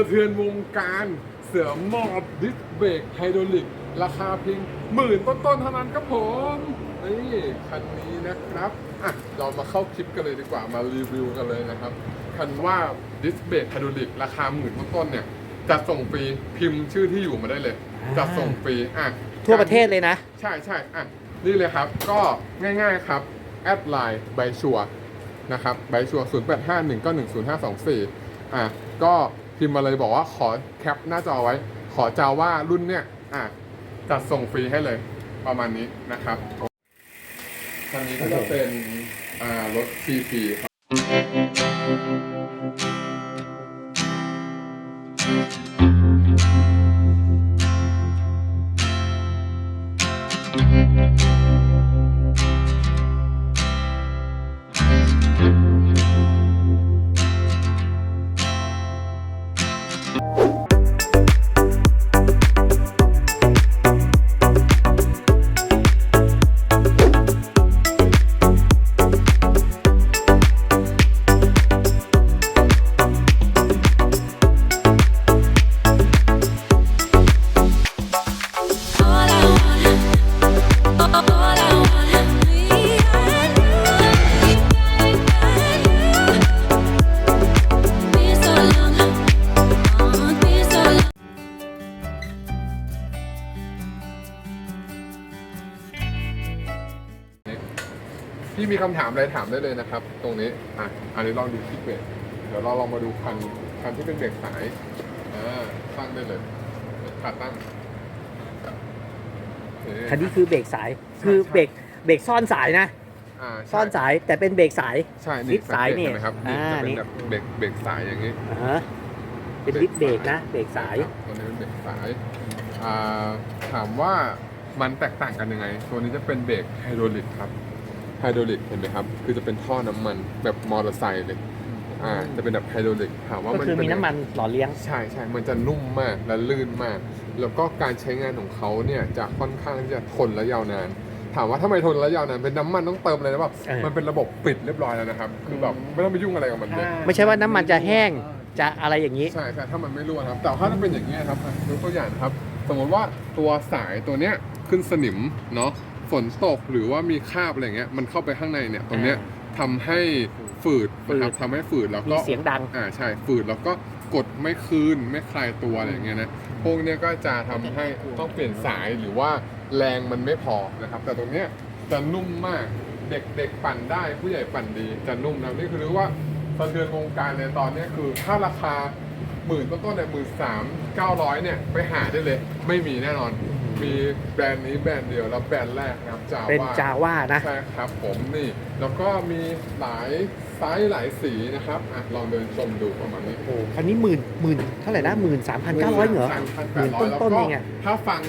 ะเทือนวงการเสือหมอบดิสเบรกไฮดรอลิก ราคาเพียงหมื่นต้นๆเท่านั้นครับผมนี่คันนี้นะครับอะเรามาเข้าคลิปกันเลยดีกว่ามารีวิวกันเลยนะครับ คันว่าดิสเบรกไฮดรอลิก ราคาหมื่นต้นๆเนี่ยจะส่งฟรีพิมพ์ชื่อที่อยู่มาได้เลยอ่าจะส่งฟรีอะทั่วประเทศเลยนะ ใช่ใช่อะนี่เลยครับก็ง่ายๆครับ แอดไลน์ใบชัวนะครับใบชัว0 8 5 1 9 1 0 5 2 4อะก็ พิมพ์มาเลยบอกว่าขอแคปหน้าจอไว้ ขอจาว่ารุ่นเนี้ยอะจัดส่งฟรีให้เลยประมาณนี้นะครับคันนี้ก็จะเป็นอ่ารถ CP ครับำถามอะไรถามได้เลยนะครับ ตรงนี้อะอันนี้ลองดูคลิปเบรกเดี๋ยวเราลองมาดูคันคันที่เป็นเบรกสายอ่าตั้งได้เลยขาตั้งนี่คันนี้คือเบรกสายคือเบรกเบรกซ่อนสายนะอ่าใช่ซ่อนสายแต่เป็นเบรกสายใช่ดินี่สสายนี่สังเกตเห็ไหมครับนี่อ่าจะเป็นนี่แบบเบรกเบรกสายอย่างนี้อ่าฮะเป็นดิสเบรกนะเบรกสายครับตัวนี้เป็นเบรกสายอ่าถามว่ามันแตกต่างกันยังไง ตัวนี้จะเป็นเบรกไฮดรอลิกครับ ไฮดรอลิกเห็นไหมครับ คือจะเป็นท่อน้ำมันแบบมอเตอร์ไซค์เลย อ่า จะเป็นแบบไฮดรอลิกถามว่าก็มันคือเป็มีนน้ำมันหล่อเลี้ยง ใช่ใช่ มันจะนุ่มมากและลื่นมาก แล้วก็การใช้งานของเขาเนี่ยจะค่อนข้างที่จะทนและยาวนาน ถามว่าทำไมทนและยาวนาน เป็นน้ำมันต้องเติมอะไรนะแบบเออ มันเป็นระบบปิดเรียบร้อยแล้วนะครับ คือแบบไม่ต้องไปยุ่งอะไรกับมันเลย ไม่ใช่ว่าน้ำมันจะแห้งจะอะไรอย่างนี้ ใช่ใช่ถ้ามันไม่รั่วครับ แต่ถ้ามันเป็นอย่างนี้ยครับอะยกตัวอย่างนะครับ สมมติว่าตัวสายตัวเนี้ยขึ้นสนิมเนาะ ฝนตกหรือว่ามีคราบอะไรเงี้ยมันเข้าไปข้างในเนี่ยตรงเนี้ยทำให้ฝืดนะครับฝืดทำให้ฝืดแล้วมีก็เสียงดังอ่าใช่ฝืดแล้วก็กดไม่คืนไม่คลายตัวอะไรอย่างเงี้ยนะพวกเนี้ยก็จะทำให้ต้องเปลี่ยนสายหรือว่าแรงมันไม่พอนะครับ แต่ตรงเนี้ยจะนุ่มมากเด็กเด็กปั่นได้ผู้ใหญ่ปั่นดีจะนุ่มนะนี่คือเรียกว่าสะเทือนวงการในตอนเนี้ยคือถ้าราคาหมื่นต้นๆเนี่ยหมื่นสามเก้าร้อยเนี่ยไปหาได้เลย ไม่มีแน่นอน มีแบรนด์นี้แบรนด์เดียวแล้วแบรนด์แรกนะครับจาเป็นว่าจาว่านะใช่ครับผมนี่แล้วก็มีหลายไซส์หลายสีนะครับอะลองเดินชมดูประมาณนี้โอ้คันนี้หมื่นหมื่นเท่าไหร่นะหมื่นสามพันเก้าร้อยเหรอสามพันหแปมื่ดนร้อยแล้วต้นๆก็เองอะถ้าฟัง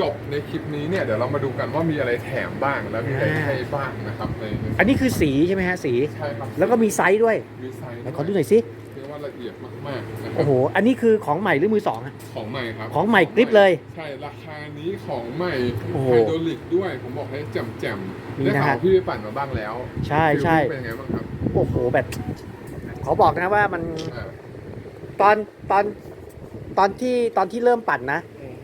จบในคลิปนี้เนี่ยเดี๋ยวเรามาดูกันว่ามีอะไรแถมบ้างแล้วมีอะไรอ่าให้บ้างนะครับในในอันนี้คือสีใช่ไหมฮะสีใช่ครับแล้วก็มีไซส์ด้วยมีไซส์ไหนขอดูหน่อยสิเรียกว่า ละเอียดมากๆนะครัโอ้โห อันนี้คือของใหม่หรือมือสองอะของใหม่ครับของใหม่กริปเลย ใช่ราคานี้ของใหม่โอ้โหไฮดรอลิกด้วย ผมบอกให้แจ่มแจ่มๆนี่ได้นะข่าฮะวพี่ไปปั่นมาบ้างแล้วใช่ใช่ฟิลลิ่งเป็นยังไงบ้างครับโอ้โหแบบ ขอบอกนะว่ามันอ่าตอนตอนตอนที่ตอนที่เริ่มปั่นนะ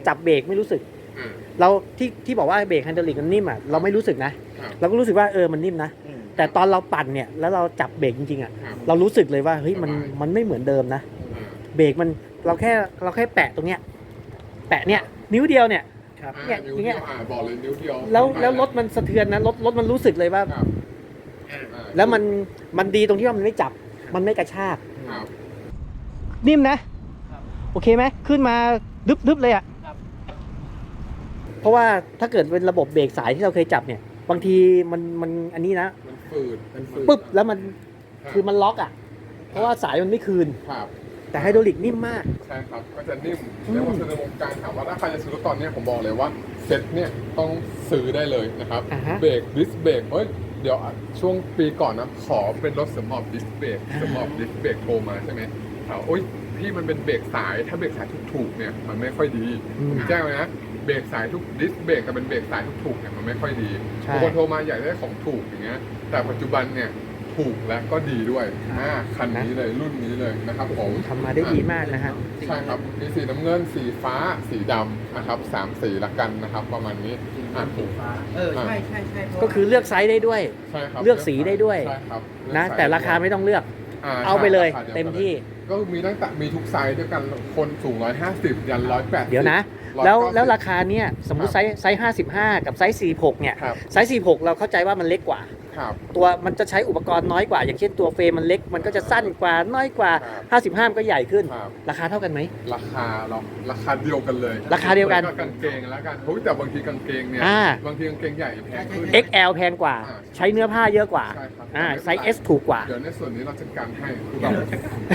จับเบรกไม่รู้สึก อ่า เราที่ที่บอกว่าเบรกไฮดรอลิกมันนิ่มอะเราไม่รู้สึกนะครับ เราก็รู้สึกว่าเออมันนิ่มนะ แต่ตอนเราปั่นเนี่ยแล้วเราจับเบรกจริงๆอะครับเรารู้สึกเลยว่าเฮ้ยมันสบายมันไม่เหมือนเดิมนะอ่าเบรกมันเราแค่เราแค่แปะตรงเนี้ยแปะเนี่ยนิ้วเดียวเนี่ยอ่าเนี่ยนิ้วอย่างเงี้เดียยวอ่าบอกเลยนิ้วเดียวแล้วไม่แล้วไปรถมันสะเทือนนะรถรถมันรู้สึกเลยว่าครับอ่าแล้วมันมันดีตรงที่ว่ามันไม่จับมันไม่กระชากครับนิ่มนะโอเคไหมขึ้นมาดึบดึบเลยอะเพราะว่าถ้าเกิดเป็นระบบเบรกสายที่เราเคยจับเนี่ย บางทีมันมันอันนี้นะมัน ฝืดมันฝืดปึ๊บแล้วมันรับคือมันล็อกอะ เพราะว่าสายมันไม่คืน ครับแต่ไฮดรอลิกนิ่มมาก ใช่ครับก็จะนิ่มอืมเรียกว่าคือในวงการถามว่าถ้าใครจะซื้อรถตอนเนี้ยผมบอกเลยว่าเซ็ตเนี่ยต้องซื้อได้เลยนะครับอ่าฮะ เบรกดิสเบรกเฮ้ยเดี๋ยวอะช่วงปีก่อนนะขอเป็นรถสมอบดิสเบรกอ่าสมอบดิสเบรกโทรมาใช่ไหมถามโอ๊ยพี่มันเป็นเบรกสายถ้าเบรกสายถูกๆเนี่ยมันไม่ค่อยดีอืมผมแจ้งเลยนะ เบรกสายทุกดิสเบรกแต่เป็นเบรกสายถูกๆเนี่ยมันไม่ค่อยดีใช่ บางคนโทรมาอยากได้ของถูกอย่างเงี้ย แต่ปัจจุบันเนี่ยถูกและก็ดีด้วยอ่าคันนี้เลยรุ่นนี้เลยนะครับผม ทำมาได้ดีมากนะฮะ ใช่ครับมีสีน้ำเงิน สีฟ้า สีดำนะครับสามสีละกันนะครับ ประมาณนี้อะสีฟ้าเออ ใช่ใช่ใช่พราะก็คือเลือกไซส์ได้ด้วย ใช่ครับเลือกสีได้ด้วย ใช่ครับนะเลือกไซส์แต่ราคาไม่ต้องเลือก อ่เอาไปเลยใช่ราคาดีวกันเต็มที่ ก็มีตั้งแต่มีทุกไซส์ด้วยกันคนสูง 150 ยัน 180 เดี๋ยวนะ190 แล้วแล้วราคาเนี่ยสมมุติครับไซส์ไซส์55กับไซส์46เนี่ย ครับไซส์46เราเข้าใจว่ามันเล็กกว่า ครับ ตัวมันจะใช้อุปกรณ์น้อยกว่า อย่างเช่นตัวเฟรมมันเล็ก มันก็จะสั้นกว่าน้อยกว่า55มันก็ใหญ่ขึ้น ครับ ราคาเท่ากันไหม ราคาเราราคาเดียวกันเลยราคาเดียวกันกางเกงแล้วกันเฮ้ยแต่บางทีกางเกงเนี่ยอ่า บางทีกางเกงใหญ่แพงขึ้น XL แพงกว่า อ่า ใช้เนื้อผ้าเยอะกว่าใช่ครับอ่าไซส์ S ถูกกว่า เดี๋ยวในส่วนนี้เราจัดการให้คือแบบ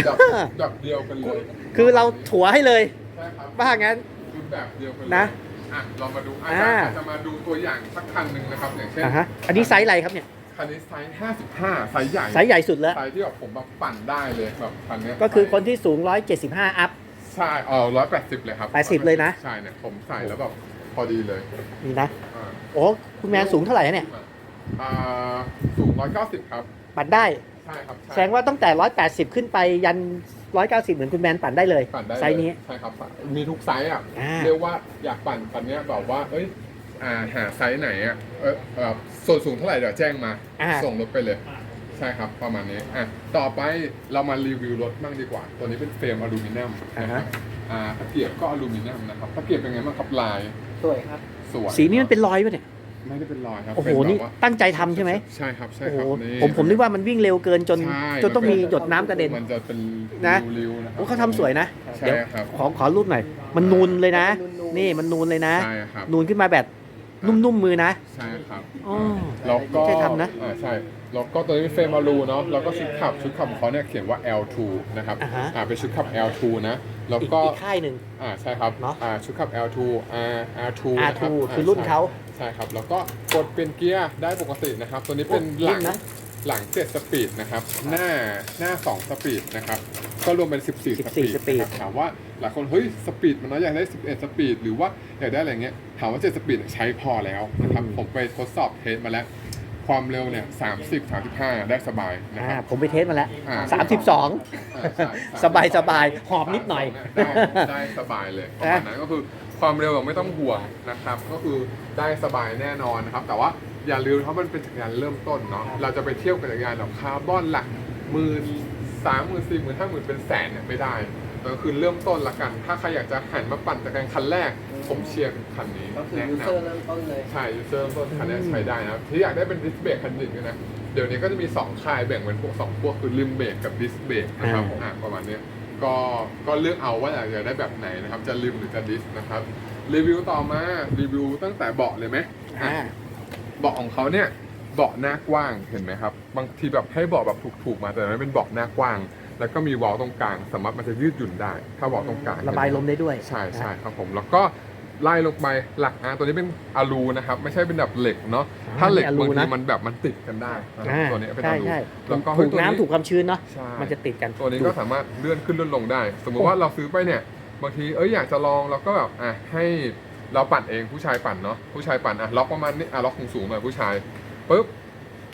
แบบแบบเดียวกันเลยคือเราถัวให้เลยใช่ครับ ว่างั้น คือแบบเดียวกันเลยนะอะเรามาดูอาอ่าจารย์จะมาดูตัวอย่างสักคันหนึ่งนะครับอย่างเช่นอ่าฮะอันนี้ไซส์อะไรครับเนี่ยคันนี้ไซส์55ไซส์ใหญ่ไซส์ใหญ่สุดแล้ว ไซส์ที่แบบผมแบบปั่นได้เลยแบบคันเนี้ยก็คือคนที่สูง 175 อัพ ใช่เออร้อยแปดสิบเลยครับ80เลยนะ ใช่เนี่ยผมใส่แล้วแบบพอดีเลยนี่นะ อ่าโอ้คุณแมนสูงเท่าไหร่เนี่ย อ่าสูงร้อยเก้าสิบครับปั่นได้ ใช่ครับใช่แสดงว่าตั้งแต่ 180 ขึ้นไปยัน 190เหมือนคุณแมนปั่นได้เลย ปั่นได้เลยไซส์นี้ ใช่ครับมีทุกไซส์อะอ่า เรียกว่าอยากปั่นคันเนี้ยแบบว่าเอ้ยอ่าหาไซส์ไหนอะเออเออส่วนสูงเท่าไหร่เดี๋ยวแจ้งมา อ่า ส่งรถไปเลย ใช่ครับประมาณนี้อะต่อไปเรามารีวิวรถบ้างดีกว่า ตัวนี้เป็นเฟรมอลูมิเนียมนะครับอ่าตะเกียบก็อลูมิเนียมนะครับตะเกียบเป็นไงบ้างครับลายสวยครับ สวยสีนี้มันเป็นรอยป่ะเนี่ย ไม่ได้เป็นรอยครับโอ้โหเป็แบบนี่ว่าตั้งใจทำใช่ไหมใช่ครับใช่โอ้คโหรับนี่ ผมผมนึกว่ามันวิ่งเร็วเกินจน ใช่ จนต้องมีมันเป็นหยดน้ำกระเด็น มันจะเป็นนะ ริ้วๆนะครัโอ้เขาทำสวยนะ ใช่เดี๋ยวครับ ขอขอรูปหน่อย มันนูนเลยนะนี่มันนูนเลยนะ ใช่ครับนูนขึ้นมาแบบ นุ่มๆมือนะใช่ครับอ๋อ แล้วก็ใช่ทำนะอ่าใช่แล้วก็ตัวนี้เป็นเฟรมอลูเนาะแล้วก็ชุดขับชุดขับของเขาเนี่ยเขียนว่า L2 นะครับอ่าฮะ อ่าเป็นชุดขับ L2 นะแล้วอีกก็อีกค่ายหนึ่ง อ่าใช่ครับเนอะอ่าชุดขับ L2 R R2 นะค R2 รับคือรุ่นเขาใช่ครับแล้วก็กดเป็นเกียร์ได้ปกตินะครับ ตัวนี้เป็นโอ้หลังนิ่มนะ หลัง 7 สปีดนะครับ หน้าหน้า 2 สปีดนะครับ ก็รวมเป็น 14 สปีดสปีด นะครับถามว่าหลายคนเฮ้ยสปีดมันน้อยอยากได้ 11 สปีดหรือว่าอยากได้อะไรเงี้ยถามว่า 7 สปีดใช้พอแล้วนะครับ ผมไปทดสอบเทสมาแล้ว ความเร็วเนี่ย 30 35 ได้สบายนะคอ่ารับ ผมไปเทสมาแล้ว อ่า32อ่าใช่สบายสบายหอบนิดหน่อย ได้ได้สบายเลยประมาณนั้นก็คือความเร็วแบบไม่ต้องห่วงนะครับ ก็คือได้สบายแน่นอนนะครับ แต่ว่า อย่าลืมเพราะมันเป็นจักรยานเริ่มต้นเนาะเราจะไปเที่ยวกับจักรยานแบบคาร์บอนหลักหมื่นสามหมื่นสี่หมื่นห้าหมื่นเป็นแสนเนี่ยไม่ได้ก็คือเริ่มต้นละกัน ถ้าใครอยากจะหันมาปั่นจักรยานคันแรก ผมเชียร์คันนี้ก็คือแนะยูนำเซอร์เริ่มต้นเลยใช่ยูเซอร์ต้นคันนี้ใช้ได้นะครับที่อยากได้เป็นดิสเบรกคันหนึ่งด้วยนะเดี๋ยวนี้ก็จะมี 2 ค่ายแบ่งเป็นพวก2พวกคือริมเบรกกับดิสเบรกนะครับอ่าอ่าประมาณเนี้ยก็ก็เลือกเอาว่าอยากจะได้แบบไหนนะครับ จะริมหรือจะดิสนะครับรีวิวต่อมารีวิวตั้งแต่เบาะเลยไหมอ่า เบาะของเขาเนี่ยเบาะหน้ากว้างเห็นไหมครับ บางทีแบบให้เบาะแบบถูกๆมาแต่ไม่เป็นเบาะหน้ากว้าง แล้วก็มีวอลตรงกลาง สามารถมันจะยืดหยุ่นได้ ถ้าเบาะตรงกลางระบายลมได้ด้วย ใช่ใช่ครับผมแล้วก็ไล่ลงไปหลักอะตัวนี้เป็นอะลูนะครับ ไม่ใช่เป็นแบบเหล็กเนาะอ่าถ้าเหล็กมีอะลูบางทีนะมันแบบมันติดกันได้นะครับอ่าตัวนี้เป็นใช่อะลูใช่แล้วก็ถูกตัวน้ำถูกความชื้นเนาะใช่มันจะติดกันตัวนี้ก็สามารถเลื่อนขึ้นเลื่อนลงได้ สมมุติว่าเราซื้อไปเนี่ยบางทีเอ้ยอยากจะลองเราก็แบบอะให้ เราปั่นเองผู้ชายปั่นเนาะผู้ชายปั่นอะล็อกประมาณนี้อะล็อกสูงๆหน่อยผู้ชายปุ๊บ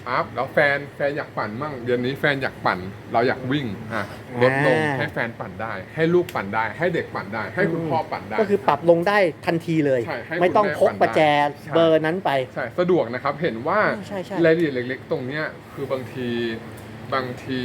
ปั๊บแล้วแฟนแฟนอยากปั่นมั่งเดือนนี้แฟนอยากปั่น เราอยากวิ่งอะลดลงอ่า ให้แฟนปั่นได้ ให้ลูกปั่นได้ ให้เด็กปั่นได้ ให้คุณพ่อปั่นได้ ก็คือปรับลงได้ทันทีเลย ใช่ให้ไม่ต้องคุณแม่พกประแจปั่นได้เบอร์นั้นไป ใช่สะดวกนะครับเห็นว่าใช่ใช่ รายละเอียดเล็ก ๆ ตรงเนี้ยคือบางทีบางที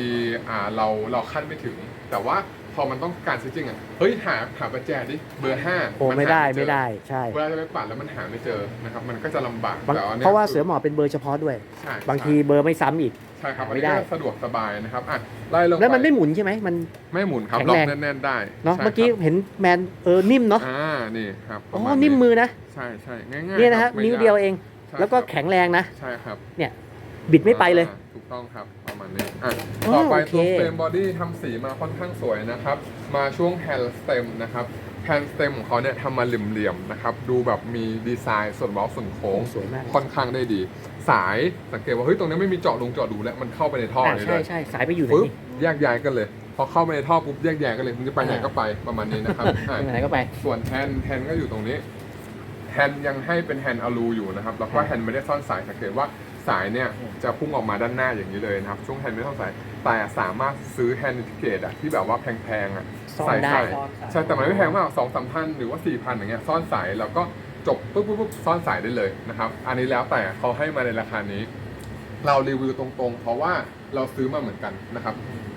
อ่าเราเราคาดไม่ถึง แต่ว่า พอมันต้องการจริงๆอะเฮ้ยหาหาประแจดิเบอร์ห้าโอ้นไม่ได้หาเจอไม่ได้ใช่เวลาจะไปปั่นแล้วมันหาไม่เจอนะครับมันก็จะลำบากบางแต่อันนี้ยเพราะว่าเสือหมอบเป็นเบอร์เฉพาะด้วย ใช่บางทีเบอร์ไม่ซ้ำอีกใช่ครับหาอันไม่นี้ได้ก็สะดวกสบายนะครับอะไล่ลงแล้วมันปไม่หมุนใช่ไหมมันไม่หมุนครับแข็งล็อแรกงแน่นๆได้เนาะใช่เมื่อกี้ครับเห็นแมนเออนิ่มเนาะอ่านี่ครับปอ๋ระอมาณนิ่มมือนะใช่ใช่ง่ายๆเนี่ยนะคฮะรับไม่นิ้วยเดียวเองใช่แล้วก็ครับแข็งแรงนะใช่ครับบิดไม่ไปเลยอ่าถูก ต้องครับประมาณนี้อะอ๋อต่อไปโอเค ตัวเฟรมบอดี้ทำสีมาค่อนข้างสวยนะครับ มาช่วงแฮนด์สเต็มนะครับแฮนด์สเต็มของเขาเนี่ยทำมาเหลี่ยมๆนะครับ ดูแบบมีดีไซน์ส่วนเว้าส่วนโค้ง สวยมากค่อนข้างได้ดี สายสังเกตว่าเฮ้ยตรงนี้ไม่มีเจาะลงเจาะรูแล้วมันเข้าไปในท่ออ่าเลยใช่เลยใช่สายไปอยู่ไหนปุ๊บนี่แยกย้ายกันเลย พอเข้าไปในท่อปุ๊บแยกย้ายกันเลยมึงจะไปไหนก็ไปประมาณนี้นะครับอะ ไปไหนก็ไป ส่วนแฮนด์แฮนด์ก็อยู่ตรงนี้ แฮนด์ยังให้เป็นแฮนด์อลูอยู่นะครับ แล้วก็ครับแฮนด์ไม่ได้ซ่อนสายสังเกตว่า สายเนี่ยจะพุ่งออกมาด้านหน้าอย่างนี้เลยนะครับ ช่วงแฮนด์ไม่ต้องใส่แต่สามารถซื้อแฮนด์อินทิเกตอะที่แบบว่าแพงๆอะซ่อนใส่ได้ ใส่ใช่แต่มันไม่แพงมากสองสามพันหรือว่าสี่พันอย่างเงี้ยซ่อนสายแล้วก็จบปุ๊บปุ๊บปุ๊บซ่อนสายได้เลยนะครับ อันนี้แล้วแต่เขาให้มาในราคานี้ เรารีวิวตรงๆ เพราะว่าเราซื้อมาเหมือนกันนะครับ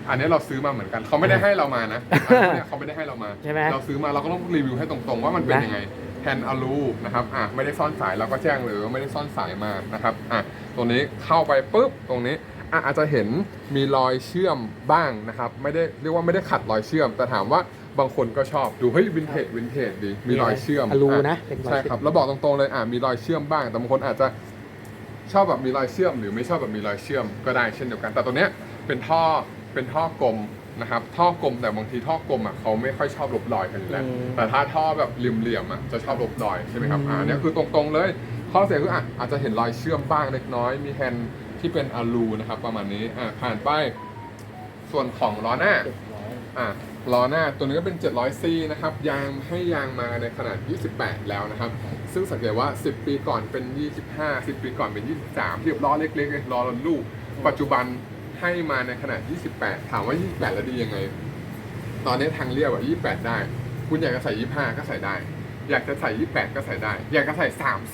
อันนี้เราซื้อมาเหมือนกันเขาไม่ได้ให้เรามานะอันนี้เขาไม่ได้ให้เรามา ใช่ไหม เราซื้อมาเราก็ต้องรีวิวให้ตรงๆ ว่ามันเป็นนะยังไง แฮนด์อลูนะครับอะไม่ได้ซ่อนสายเราก็แจ้งเลยว่าไม่ได้ซ่อนสายมานะครับอะตรงนี้เข้าไปปุ๊บตรงนี้อะอาจจะเห็นมีรอยเชื่อมบ้างนะครับ ไม่ได้เรียกว่าไม่ได้ขัดรอยเชื่อม แต่ถามว่าบางคนก็ชอบดูเฮ้ยวินเทจวินเทจดีมีรอยเชื่อมอลูอ่นะเป็นรอยใช่เชื่อมครับแล้วบอกตรงๆเลยอะมีรอยเชื่อมบ้าง แต่บางคนอาจจะชอบแบบมีรอยเชื่อม หรือไม่ชอบแบบมีรอยเชื่อมก็ได้เช่นเดียวกัน แต่ตัวเนี้ยเป็นท่อเป็นท่อกลม นะครับท่อกลมแต่บางทีท่อกลมอะเขาไม่ค่อยชอบลบรอยกันอยู่แล้วอืมแต่ถ้าท่อแบบเหลี่ยมๆอะจะชอบลบรอยใช่ไหมครับอืม อ่าเนี่ยคือตรงๆเลย ข้อเสียคืออะอาจจะเห็นรอยเชื่อมบ้างเล็กน้อย มีแฮนด์ที่เป็นอะลูนะครับประมาณนี้อะผ่านไปส่วนของล้อหน้าอะล้อหน้าตัวนี้ก็เป็น 700C นะครับ ยางให้ยางมาในขนาด 28 แล้วนะครับ ซึ่งสังเกตว่า 10 ปีก่อนเป็น 25 10 ปีก่อนเป็น 23เรียบล้อเล็กๆเลยล้อรถลูก ปัจจุบัน ให้มาในขนาด 28 ถามว่า 28 แล้วดียังไง ตอนนี้ทางเรียบอะ28 ได้ คุณอยากจะใส่ 25 ก็ใส่ได้ อยากจะใส่ 28 ก็ใส่ได้ อยากจะใส่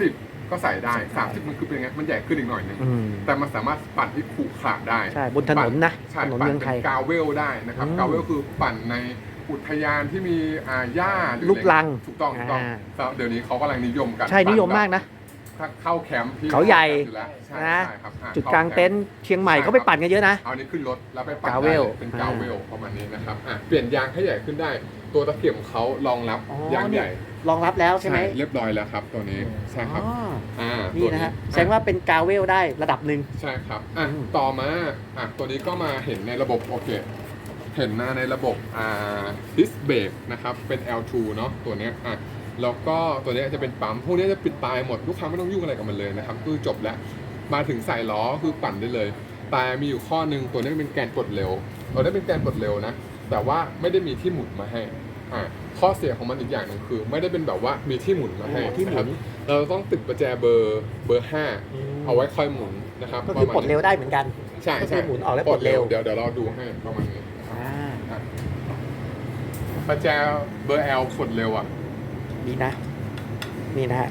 30 ก็ใส่ได้ 30 มันคือเป็นไง มันใหญ่ขึ้นอีกหน่อยนึง อืม แต่มันสามารถปั่นที่ขรุขระได้ใช่บนถนนนะใช่ถนนปั่นเมืองเป็ไทยนกาวเวลได้นะครับ อืมกาวเวลคือปั่นในอุทยานที่มีอ่าหญ้าหรือลูกรังถูกต้องถูกต้องอ่าครับเดี๋ยวนี้เขากำลังนิยมกันใช่นิยมมากนะ ถ้าเข้าแคมป์ที่เขาใหญ่อยู่แล้วใช่นะ ใช่ครับอ่จุดกลางเต็นท์เชียงใหม่เขาไปปั่นกันเยอะนะ เอานี้ขึ้นรถแล้วไปปั่นกาวเวลได้เป็นกาวเวลประมาณนี้นะครับอะเปลี่ยนยางให้ใหญ่ขึ้นได้ ตัวตะเกียบของเขารองรับอ๋อ ยางใหญ่รองรับแล้วใช่ไหมเรียบร้อยแล้วครับ ตัวนี้ใช่ครับอ๋ออ่านี่ตัวนะฮะอ่แสดงว่าเป็นกาวเวลได้ระดับหนึ่ง ใช่ครับอะอืม ต่อมาอะตัวนี้ก็มาเห็นในระบบโอเค เห็นนะในระบบอ่าดิสเบรกนะครับเป็น L2 เนาะตัวเนี้ยอะ แล้วก็ตัวเนี้ยจะเป็นปั๊มพวกเนี้ยจะปิดตายหมดลูกค้าไม่ต้องยุ่งอะไรกับมันเลยนะครับคือจบแล้วมาถึงใส่ล้อคือปั่นได้เลย แต่มีอยู่ข้อหนึ่งตัวนี้เป็นแกนกดเร็วตัวนี้เป็นแกนกดเร็วนะ แต่ว่าไม่ได้มีที่หมุนมาให้อะข้อเสียของมันอีกอย่างหนึ่งคือ ไม่ได้เป็นแบบว่ามีที่หมุนมาให้อ๋อที่หมุนนะครับเราต้องติดประแจเบอร์เบอร์ห้าเอาไว้คอยหมุนนะครับก็คือประปลมาดณนี้เร็วได้เหมือนกันใช่ก็คืใช่อหมุนออกแล้วปลดเร็วเดี๋ยวเดี๋ยวเราดูให้ประมาณนี้นะครับอ่าอะประแจเบอร์ L กดเร็วอะ ดีนะ นี่นะฮะ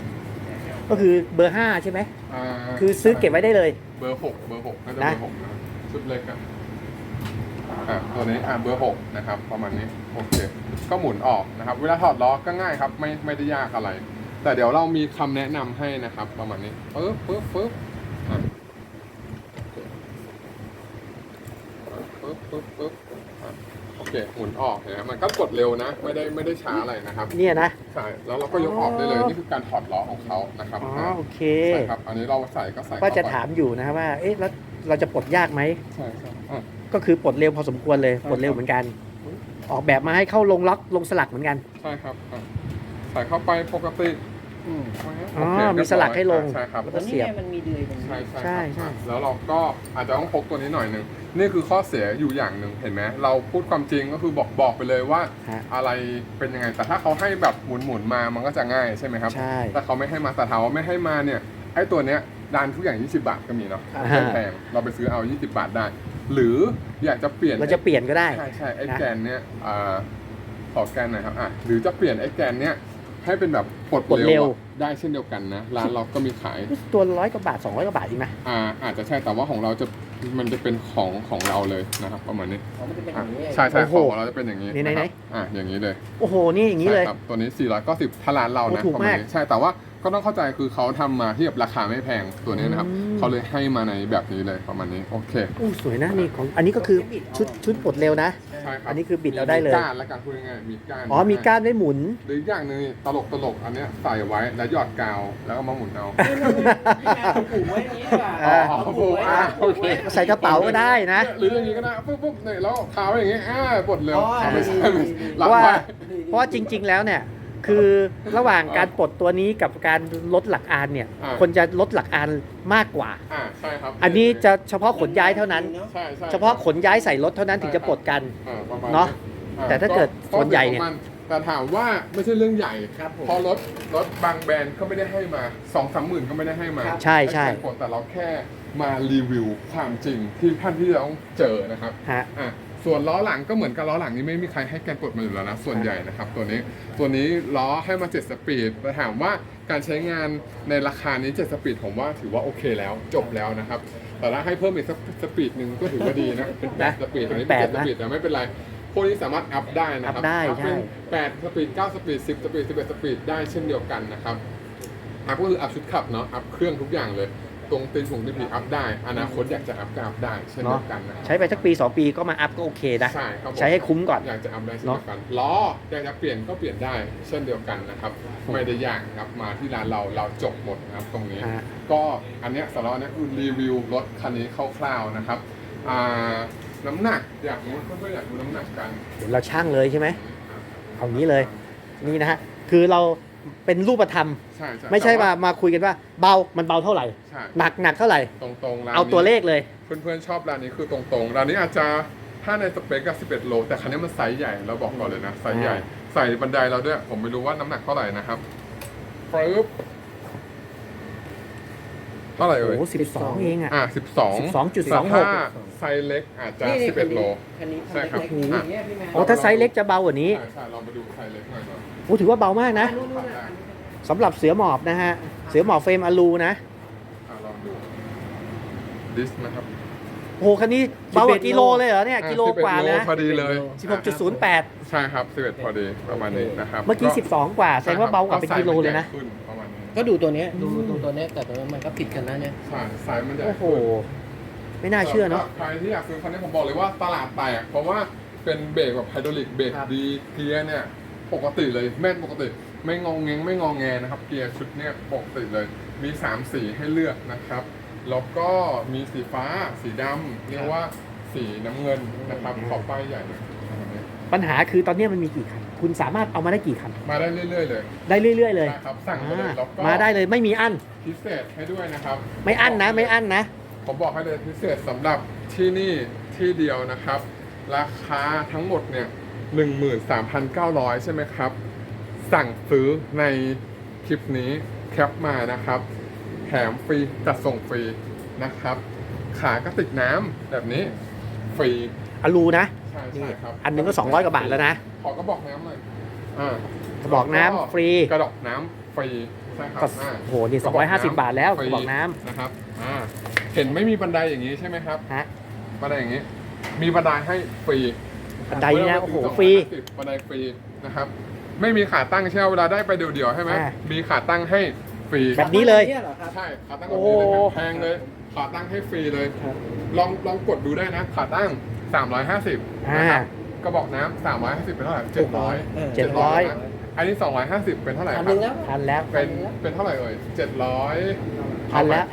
ก็คือเบอร์ห้าใช่ไหมาคือซื้อเก็บไว้ได้เลย เบอร์หกเบอร์หกน่าจะนะเบอร์หกนะชุดเล็กอะอะตัวนี้อะเบอร์หกนะครับ ประมาณนี้โอเคก็หมุนออกนะครับ เวลาถอดล้อก็ง่ายครับ ไม่ไม่ได้ยากอะไร แต่เดี๋ยวเรามีคำแนะนำให้นะครับ ประมาณนี้ปึ๊บปึ๊บปึ๊บอะปึ๊บปึ๊บปึ๊บอะโอ เคหมุนออกเห็นไหมมันก็กดเร็วนะ ไม่ได้ไม่ได้ช้าอะไรนะครับ เนี่ยนะ ใช่ แล้วเราก็ยกออกได้เลยอ๋อนี่คือการถอดล้อของเขานะครับอ๋ออะโอเคใช่ครับ อันนี้เราใส่ก็ใส่ก็จะเข้ไปถามอยู่นะครับว่า เอ๊ะแล้วเราจะปลดยากไหมใช่ใช่อะก็คือปลดเร็วพอสมควรเลยใช่ปลดเร็วเหมือนกัน ออกแบบมาให้เข้าลงล็อกลงสลักเหมือนกัน ใช่ครับอะใส่เข้าไปปกติอ๋อโเคมีสลักให้ลง ใช่ครับแล้วตก็รงนี้เสียบไงมันมีเดือยตรงนี้ใช่ใช่ใช่ครับใช่อะแล้วเราก็อาจจะต้องพกตัวนี้หน่อยหนึ่ง นี่คือข้อเสียอยู่อย่างหนึ่งเห็นไหมเราพูดความจริงก็คือบอกบอกไปเลยว่า ฮะ อะไรเป็นยังไง แต่ถ้าเขาให้แบบหมุนหมุนๆมามันก็จะง่ายใช่ไหมครับ ใช่ แต่เขาไม่ให้มาแต่ถามว่าไม่ให้มาเนี่ยไอ้ตัวเนี้ยดานทุกอย่าง 20 บาทก็มีเนาะอ่าไม่แพงเราไปซื้อเอา 20 บาทได้ หรืออยากจะเปลี่ยนเราจะเปลี่ยนก็ได้ ใช่ใช่ไอ้นะ แกนเนี้ยอ่าขอแกนหน่อยครับอะหรือจะเปลี่ยนไอ้แกนเนี้ยให้เป็นแบบปลดปลดเร็เร็ววอะได้เช่นเดียวกันนะร้านเราก็มีขาย ตัวร้อยกว่าบาท200กว่าบาทเองนะ อ่าอาจจะใช่แต่ว่าของเราจะ มันจะเป็นของของเราเลยนะครับประมาณนี้อ๋อมันจะเป็นออะย่างนี้ใช่ใช่โอ้โหของเราจะเป็นอย่างนี้ไหนๆนะครับอะอย่างนี้เลยโอ้โห นี่อย่างนี้เลย ใช่ครับตัวนี้ 490ถ้าร้านเรานะโอ้ถูกประมาณมากนี้ใช่แต่ว่าก็ต้องเข้าใจคือเขาทำมาที่แบบราคาไม่แพงตัวนี้นะครับ อืม เขาเลยให้มาในแบบนี้เลยประมาณนี้โอเคอู้สวยนะนี่ของอันนี้ก็คือชุดชุดปลดเร็วนะ ใช่ครับอันนี้คือบิดเอาได้เลย มีก้านและการพูดง่ายๆมีก้านอ๋อมีก้านได้หมุน หรืออีกอย่างหนึงตลกตลกๆอันเนี้ยใส่ไว้แล้วหยอดกาวแล้วก็มาหมุนเอานี่นี่นี่ไงเขาปลูกไว้อย่างนี้ดีกว่าอ่าอ๋อเขาปลูกไว้อ่าโอเค ใส่กระเป๋าก็ได้นะ หรืออย่างนี้ก็ได้ปุ๊บปุ๊บเนี่ยแล้วคาไว้อย่างงี้อ่าปลดเร็วอ๋อเอาไม่ใช่ไม่ใช่เพรับราะว่าไว้เพราะว่าจริง ๆ แล้วเนี่ย คือระหว่างการปลดตัวนี้กับการลดหลักอานเนี่ย อ่า คนจะลดหลักอานมากกว่า อ่าใช่ครับอันนี้จะเฉพาะขนย้ายเท่านั้น ใช่ใช่เฉพาะขนย้ายใส่รถเท่านั้นถึงจะปลดกัน อ่าประมาณเนอะอ่แต่ถ้าเกิดส่วนใหญ่เนี่ยข้อสีของมัแต่ถามว่าไม่ใช่เรื่องใหญ่ครับผมเพอรถรถบางแบรนด์ก็ไม่ได้ให้มาสองสามหมื่นก็ไม่ได้ให้มาใช่ใช่ห้แข่งกดแต่เราแค่มารีวิวความจริงที่ท่านที่จะต้องเจอนะครับฮะ อะ ส่วนล้อหลังก็เหมือนกับล้อหลังนี้ไม่มีใครให้แกนกดมาอยู่แล้วนะ ส่วนใหญ่นะครับตัวนี้ตัวนี้ล้อให้มา 7 สปีดแต่ถามว่าการใช้งานในราคานี้ 7 สปีดผมว่าถือว่าโอเคแล้วจบแล้วนะครับ แต่ถ้าให้เพิ่มอีกสักสปีดหนึ่งก็ถือว่าดีนะเป็นแปดนะสปีดอันนี้เป็เป็นนแปดนะเจ็ดสปีดแต่ไม่เป็นไรพวกนี้สามารถอัพได้นะครับอัพได้อัพเป็นใช่แปดสปีดเก้าสปีดสิบสปีดสิบเอ็ดสปีดได้เช่นเดียวกันนะครับอัพก็คืออัพชุดขับเนาะอัพเครื่องทุกอย่างเลย ตรงตีนผงตีนผีอัพได้ อนาคตอยากจะอัพก็อัพได้เช่นเดียวกันนะครับใช้ไปสักปี 2 ปีก็มาอัพก็โอเคนะ ใช่ครับผมใช้ให้คุ้มก่อนอยากจะอัพได้เช่นเดียวกันล้ออยากจะเปลี่ยนก็เปลี่ยนได้เช่นเดียวกันนะครับไม่ได้ยากนะครับมาที่ร้านเราเราจบหมดนะครับตรงนี้ฮะก็อันเนี้ยสำหรับอันเนี้ยคือรีวิวรถคันนี้คร่าวๆนะครับอ่าน้ำหนักอยากรู้เพื่อนๆอยากรู้น้ำหนักกันเดี๋ยวเราช่างเลยใช่ไหมเอางี้เลยนี่นะฮะคือเรา เป็นรูปธรรม ใช่ใช่ไม่ใช่แต่มาว่มาคุยกันว่าเบามันเบาเท่าไหร่ ใช่หนักหนักเท่าไหร่ ตรงๆร้านเอาตัวนี้เลขเลย เพื่อนๆชอบร้านนี้คือตรงๆร้านนี้อาจจะถ้าในสเปคก็11 โล แต่คันนี้มันไซส์ใหญ่เราบอกก่อนเลยนะไซส์ใหญ่ ใส่บันไดเราด้วย ผมไม่รู้ว่าน้ำหนักเท่าไหร่นะครับปึ๊บเท่าไหร่โอ้เอ่ยโหสิบสองเองอะอะ12 12.26แต่ถ้าไซส์เล็กอาจจะนี่นี่11โลคันนี้ใช่ครับคันนี้อย่างเงี้ยพี่แม่โอ้ถ้าไซส์เล็กจะเบากว่านี้ใช่ใช่ลองไปดูไซส์เล็กหน่อยก่อน โอ้ถือว่าเบามากนะนู่นนู่นน่ะสำหรับเสือหมอบนะฮะ เสือหมอบเฟรมอลูนะอะลองดูดิสนะครับโอ้โหคันนี้เบากว่ากิโลเลยเหรอเนี่ยอะกิโลกว่าเลย11นะพอดีเลย 16.08 ใช่ครับ11พอดีประมาณนี้นะครับเมื่อกี้ 12 กว่าแสดงว่าเบากว่าเป็นกิโลเลยนะ ใช่ครับก็ไซส์มันใหญ่ขึ้ประมาณนี้ก็ดูตัวเนี้ยดูดูตัวเนี้ยแต่ตัวนี้มันก็ผิดกันนะเนี่ย ใช่ไซส์มันใหญ่โอ้โห ขึ้น ไม่น่าเชื่อเนาะ ใครที่อยากซื้อคันนี้ผมบอกเลยว่าตลาดแตกเพราะว่าเป็นเบรกแบบไฮดรอลิกเบรกครับ ดีเกียร์เนี่ย ปกติเลยแม่นปกติ ไม่งองเงงไม่งองแงนะครับ เกียร์ชุดเนี่ยปกติเลย มี 3 สีให้เลือกนะครับแล้วก็มีสีฟ้าสีดำเรียกว่าสีน้ำเงินนะครับขอบป้ายใหญ่เลยประมาณนี้ปัญหาคือตอนนี้มันมีกี่คัน คุณสามารถเอามาได้กี่คัน มาได้เรื่อยๆเลย ได้เรื่อยๆเลยใช่ครับสั่งมาเลยอ่าแล้วก็มาได้เลยไม่มีอั้นพิเศษให้ด้วยนะครับ ไม่อั้นนะไม่อั้นนะผมบอกให้เลยพิเศษสำหรับที่นี่ที่เดียวนะครับ ราคาทั้งหมดเนี่ย 13,900 ใช่ไหมครับ สั่งซื้อในคลิปนี้แคปมานะครับแถมฟรีจัดส่งฟรีนะครับ ขากระติกน้ำแบบนี้ฟรีอลูนะใช่ใช่ครับอันหนึงก็ 200 กว่าบาทแล้วนะ ขอกระบอกน้ำหน่อยอ่ากระบอกน้ำฟรี กระดอกน้ำฟรีใช่ครับก็อ่าโอ้โหนี่250 บาทแล้วกระบอกน้นะครับอ่าเห็นไม่มีบันไดอย่างนี้ใช่ไหมครับำฮะ บันไดอย่างนี้ มีบันไดให้ฟรี บันไดเนี่ยโอ้โหเวลาไปฟรีถึง250บันไดฟรีนะครับ ไม่มีขาตั้งใช่ไหมเวลาได้ไปเดี่ยวๆใช่ไหมอ่า มีขาตั้งให้ฟรีแบบนี้เลยเหรอครับ ใช่ขาตั้งแบบนี้เลยโอ้ แพงเลย ขาตั้งให้ฟรีเลย ครับ ลองลองกดดูได้นะขาตั้ง 350อ่า นะครับกระบอกน้ำ350เป็นเท่าไหร่700เออเจ็ดร้อยนะอันนี้ 250 เป็นเท่าไหร่คอัรันบหนึงแล้วพันแล้ว เป็นเป็นเท่าไหร่เอ่ย700พันแล้ว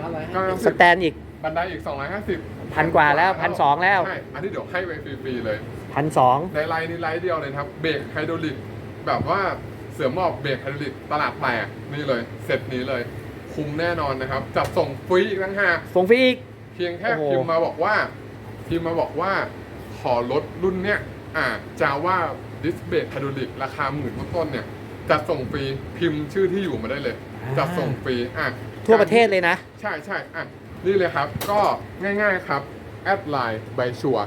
950 สแตนอีก บันไดอีก 250 พันกว่าแล้วพันสองแล้วใช่อันนี้เดี๋ยวให้ไปฟรีๆเลย พันสองในไลน์นี้ไลน์เดียวเลยนะครับ เบรกไฮดรอลิก แบบว่าเสือหมอบเบรกไฮดรอลิกตลาดแตกนี่เลย เสร็จนี้เลย คุ้มแน่นอนนะครับ จัดส่งฟรีอีกตั้งหากส่งฟรีอีก เพียงแค่โอ้โห พิมพ์มาบอกว่าพิมพ์มาบอกว่าขอลดรุ่นเนี้ยอ่าจาว่าดิสเบรกไฮดรอลิกราคาหมื่นต้นๆเนี่ยจัดส่งฟรีพิมพ์ชื่อที่อยู่มาได้เลย จัดส่งฟรีอะ ทั่วประเทศเลยนะ ใช่ใช่อะ นี่เลยครับก็ง่ายๆครับ แอดไลน์ใบชัว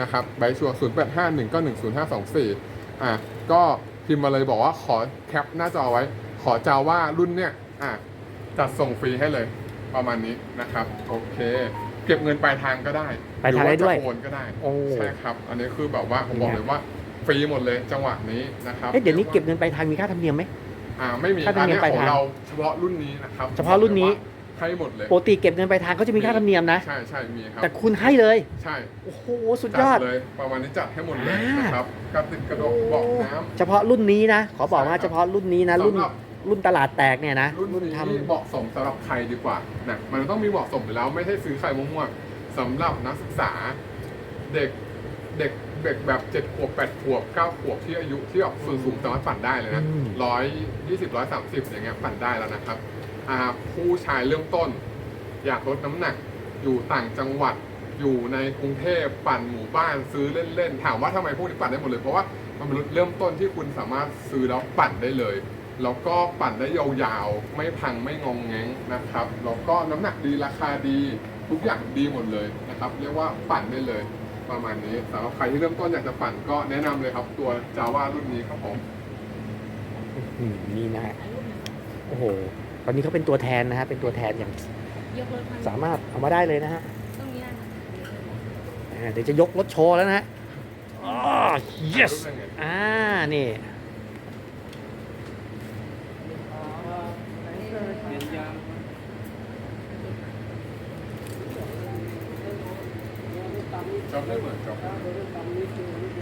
นะครับใบชัว0 8 5 1 9 1 0 5 2 4อะก็พิมพ์มาเลยบอกว่าขอแคปหน้าจอไว้ ขอจาว่ารุ่นเนี้ยอะจัดส่งฟรีให้เลยประมาณนี้นะครับ โอเค เก็บเงินปลายทางก็ได้ปลายทางได้ด้วยหรือว่าจะโอนก็ได้โอ้ใช่ครับ อันนี้คือแบบว่าผมบอกเลยว่าฟรีหมดเลยจังหวะนี้นะครับเอ๊ะเดี๋ยวนี้เก็บเงินไปลายทางมีค่าธรรมเนียมไหมอ่าไม่มีค่าธรรอัมนเนียมนี้ปลายของทางเราเฉพาะรุ่นนี้นะครับ เฉพาะรุ่นนี้ ให้หมดเลยปกติเก็บเงินไปลายทางก็จะมีค่าธรรมเนียมนะ ใช่ใช่มีครับแต่คุณให้เลย ใช่โอ้โหสุดยจัอดดเลยประมาณนี้จัดให้หมดเลยอ่านนะครับกระติกกระดกบอกน้ำเฉพาะรุ่นนี้นะ ขอบอกว่าใช่ครับเฉพาะรุ่นนี้นะรุ่นสำหรับรุ่นตลาดแตกเนี่ยนะรุ่นรุ่นนี้ทเหมาะสมสำหรับใครดีกว่านะมันต้องมีเหมาะสมอยู่แล้วไม่ใช่ซื้อใครมั่วๆสำหรับนักศึกษาเด็กเด็กเด็กแบบเจ็ดขวบแปดขวบเก้าขวบที่อายุที่ออกส่วนสูงสามารถปั่นได้เลยนะร้อยยี่สิบร้อยสามสิบอย่างเงี้ยปั่นได้แล้วนะครับอ่า ผู้ชายเริ่มต้น อยากลดน้ำหนัก อยู่ต่างจังหวัด อยู่ในกรุงเทพปั่นหมู่บ้านซื้อเล่นๆ ถามว่าทำไมพวกนี้ปั่นได้หมดเลย เพราะว่ามันเป็นรถเริ่มต้นที่คุณสามารถซื้อแล้วปั่นได้เลย แล้วก็ปั่นได้ยาวๆ ไม่พังไม่งองแงงนะครับ แล้วก็น้ำหนักดีราคาดีทุกอย่างดีหมดเลยนะครับ เรียกว่าปั่นได้เลยประมาณนี้สำหรับใครที่เริ่มต้นอยากจะปั่นก็แนะนำเลยครับ ตัว Java รุ่นนี้ครับผม อืมนี่นะ โอ้โห ตอนนี้เขาเป็นตัวแทนนะฮะ เป็นตัวแทนอย่างยกรถมาสามารถเอามาได้เลยนะฮะตรงนี้นะอ่าเดี๋ยวจะยกรถโชว์แล้วนะฮะอ๋อ yes รู้ได้ไงอ่า นี่